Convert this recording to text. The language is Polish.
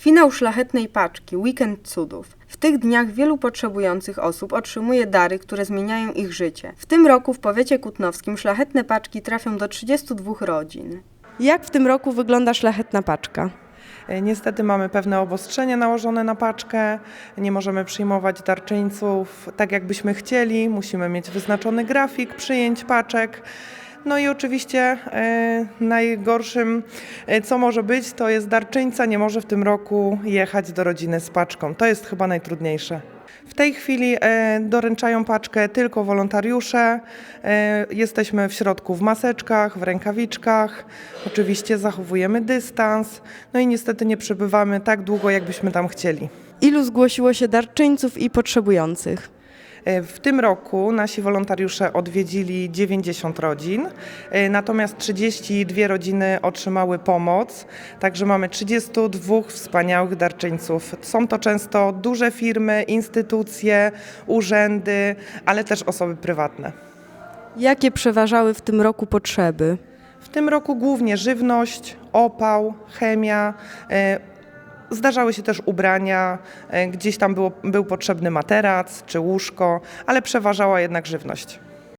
Finał szlachetnej paczki, weekend cudów. W tych dniach wielu potrzebujących osób otrzymuje dary, które zmieniają ich życie. W tym roku w powiecie kutnowskim szlachetne paczki trafią do 32 rodzin. Jak w tym roku wygląda szlachetna paczka? E, Niestety mamy pewne obostrzenia nałożone na paczkę. Nie możemy przyjmować darczyńców tak, jakbyśmy chcieli. Musimy mieć wyznaczony grafik przyjęć paczek. No i oczywiście e, najgorszym, e, co może być, to jest darczyńca nie może w tym roku jechać do rodziny z paczką. To jest chyba najtrudniejsze. W tej chwili e, doręczają paczkę tylko wolontariusze. Jesteśmy w środku w maseczkach, w rękawiczkach. Oczywiście zachowujemy dystans. No i niestety nie przebywamy tak długo, jakbyśmy tam chcieli. Ilu zgłosiło się darczyńców i potrzebujących? E, W tym roku nasi wolontariusze odwiedzili 90 rodzin, e, natomiast 32 rodziny otrzymały pomoc, także mamy 32 wspaniałych darczyńców. Są to często duże firmy, instytucje, urzędy, ale też osoby prywatne. Jakie przeważały w tym roku potrzeby? W tym roku głównie żywność, opał, chemia. Zdarzały się też ubrania, e, gdzieś tam było, był potrzebny materac czy łóżko, ale przeważała jednak żywność.